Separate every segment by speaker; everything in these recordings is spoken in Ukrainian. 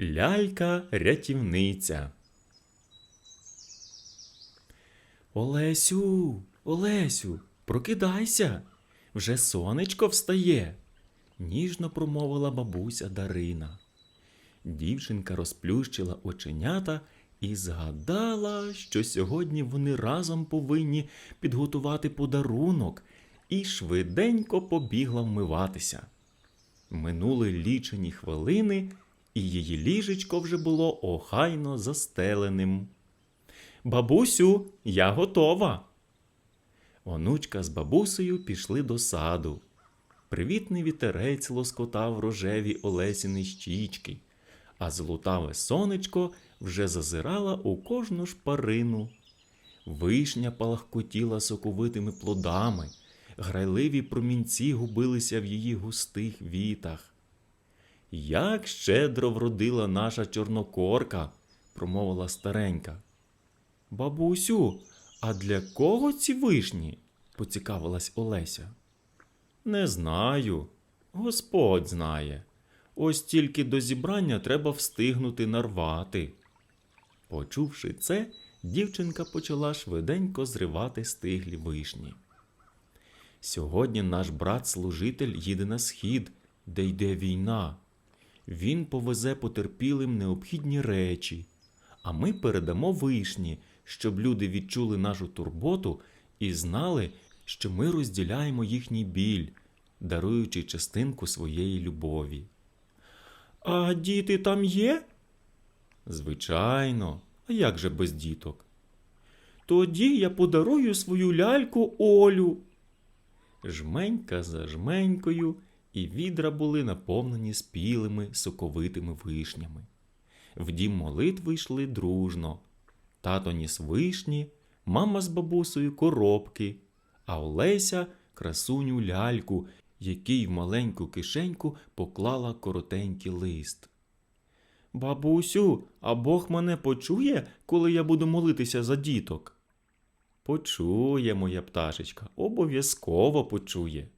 Speaker 1: Лялька рятівниця. Олесю, Олесю, прокидайся. Вже сонечко встає, ніжно промовила бабуся Дарина. Дівчинка розплющила оченята і згадала, що сьогодні вони разом повинні підготувати подарунок, і швиденько побігла вмиватися. Минули лічені хвилини, і її ліжечко вже було охайно застеленим. Бабусю, я готова. Онучка з бабусею пішли до саду. Привітний вітерець лоскотав рожеві Олесіни щічки, а золотаве сонечко вже зазирала у кожну шпарину. Вишня палахкотіла соковитими плодами, грайливі промінці губилися в її густих вітах. Як щедро вродила наша чорнокорка, промовила старенька. Бабусю, а для кого ці вишні? поцікавилась Олеся. Не знаю. Господь знає. Ось тільки до зібрання треба встигнути нарвати. Почувши це, дівчинка почала швиденько зривати стиглі вишні. Сьогодні наш брат-служитель їде на схід, де йде війна. Він повезе потерпілим необхідні речі, а ми передамо вишні, щоб люди відчули нашу турботу і знали, що ми розділяємо їхній біль, даруючи частинку своєї любові. А діти там є? Звичайно, а як же без діток? Тоді я подарую свою ляльку Олю. Жменька за жменькою, і відра були наповнені спілими соковитими вишнями. В дім молитви йшли дружно. Тато ніс вишні, мама з бабусею коробки, а Олеся красуню ляльку, який в маленьку кишеньку поклала коротенький лист. Бабусю, а Бог мене почує, коли я буду молитися за діток? Почує, моя пташечка, обов'язково почує.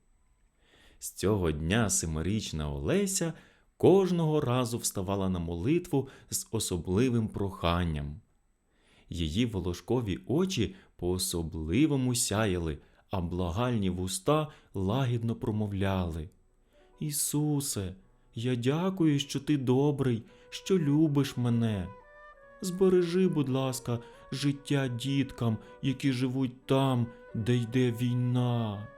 Speaker 1: З цього дня семирічна Олеся кожного разу вставала на молитву з особливим проханням. Її волошкові очі по-особливому сяяли, а благальні вуста лагідно промовляли. Ісусе, я дякую, що ти добрий, що любиш мене. Збережи, будь ласка, життя діткам, які живуть там, де йде війна.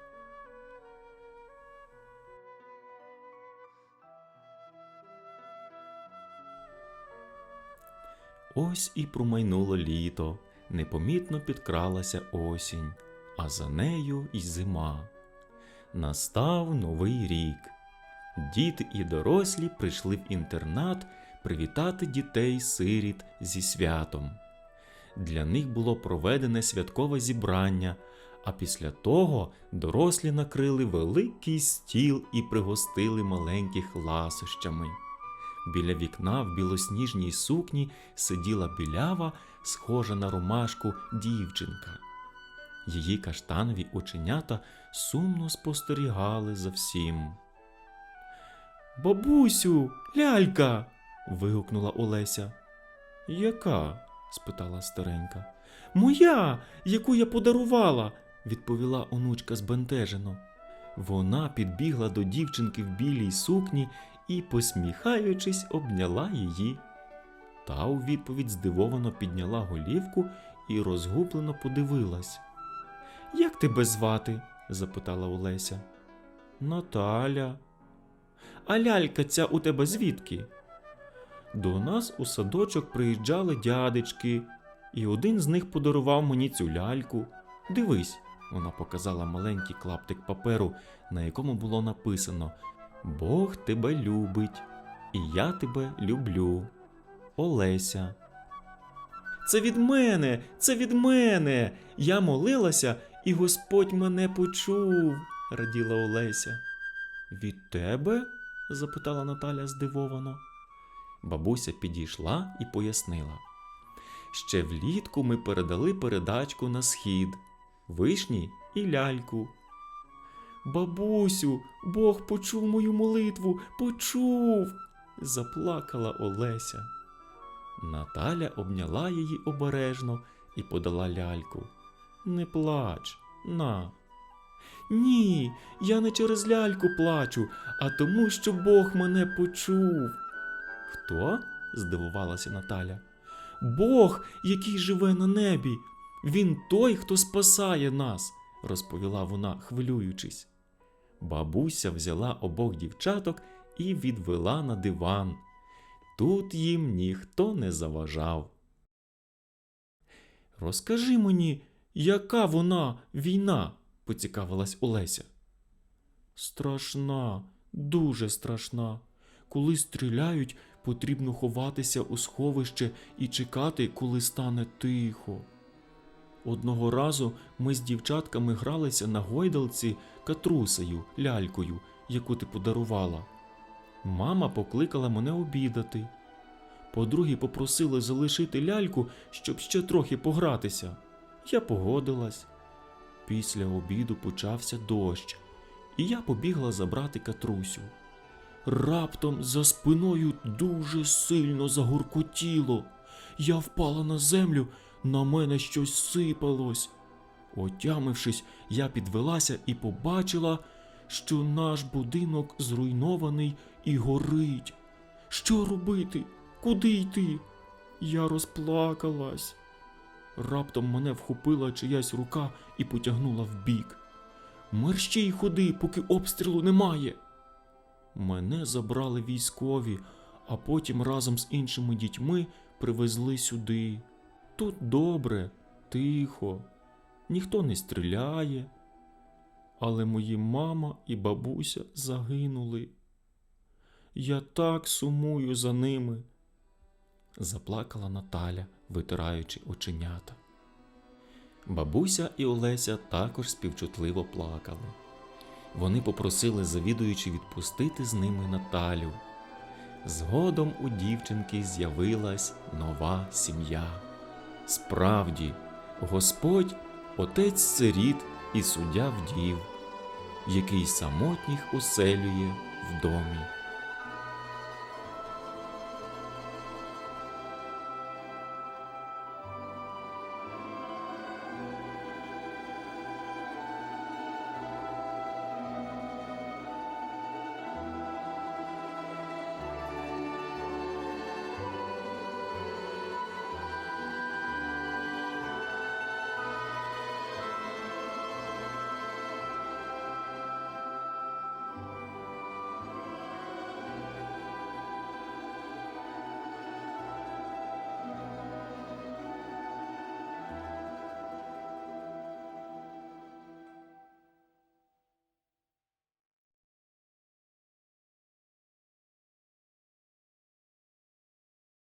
Speaker 1: Ось і промайнуло літо, непомітно підкралася осінь, а за нею й зима. Настав новий рік. Діти і дорослі прийшли в інтернат привітати дітей сиріт зі святом. Для них було проведене святкове зібрання, а після того дорослі накрили великий стіл і пригостили маленьких ласощами. Біля вікна в білосніжній сукні сиділа білява, схожа на ромашку дівчинка. Її каштанові оченята сумно спостерігали за всім. Бабусю, лялька. вигукнула Олеся. Яка? спитала старенька. Моя, яку я подарувала, відповіла онучка збентежено. Вона підбігла до дівчинки в білій сукні і, посміхаючись, обняла її. Та у відповідь здивовано підняла голівку і розгублено подивилась. Як тебе звати? запитала Олеся. Наталя. А лялька ця у тебе звідки? До нас у садочок приїжджали дядечки, і один з них подарував мені цю ляльку. Дивись, вона показала маленький клаптик паперу, на якому було написано Бог тебе любить, і я тебе люблю. Олеся. Це від мене, це від мене. Я молилася, і Господь мене почув, раділа Олеся. Від тебе? запитала Наталя здивовано. Бабуся підійшла і пояснила. Ще влітку ми передали передачку на схід, вишні і ляльку. Бабусю, Бог почув мою молитву, почув. заплакала Олеся. Наталя обняла її обережно і подала ляльку. Не плач, на. Ні, я не через ляльку плачу, а тому, що Бог мене почув. Хто? здивувалася Наталя. Бог, який живе на небі. Він той, хто спасає нас, розповіла вона, хвилюючись. Бабуся взяла обох дівчаток і відвела на диван. Тут їм ніхто не заважав. Розкажи мені, яка вона війна? поцікавилась Олеся. Страшна, дуже страшна. Коли стріляють, потрібно ховатися у сховище і чекати, коли стане тихо. Одного разу ми з дівчатками гралися на гойдалці катрусею, лялькою, яку ти подарувала. Мама покликала мене обідати. Подруги попросили залишити ляльку, щоб ще трохи погратися. Я погодилась. Після обіду почався дощ, і я побігла забрати катрусю. Раптом за спиною дуже сильно загуркотіло. Я впала на землю, на мене щось сипалось. Отямившись, я підвелася і побачила, що наш будинок зруйнований і горить. Що робити? Куди йти? Я розплакалась. Раптом мене вхопила чиясь рука і потягнула вбік. Мерщій ходи, поки обстрілу немає. Мене забрали військові, а потім разом з іншими дітьми привезли сюди. Тут добре, тихо, ніхто не стріляє. Але мої мама і бабуся загинули. Я так сумую за ними, заплакала Наталя, витираючи оченята. Бабуся і Олеся також співчутливо плакали. Вони попросили завідуючи відпустити з ними Наталю. Згодом у дівчинки з'явилась нова сім'я. Справді, Господь отець сиріт і суддя вдів, який самотніх оселює в домі.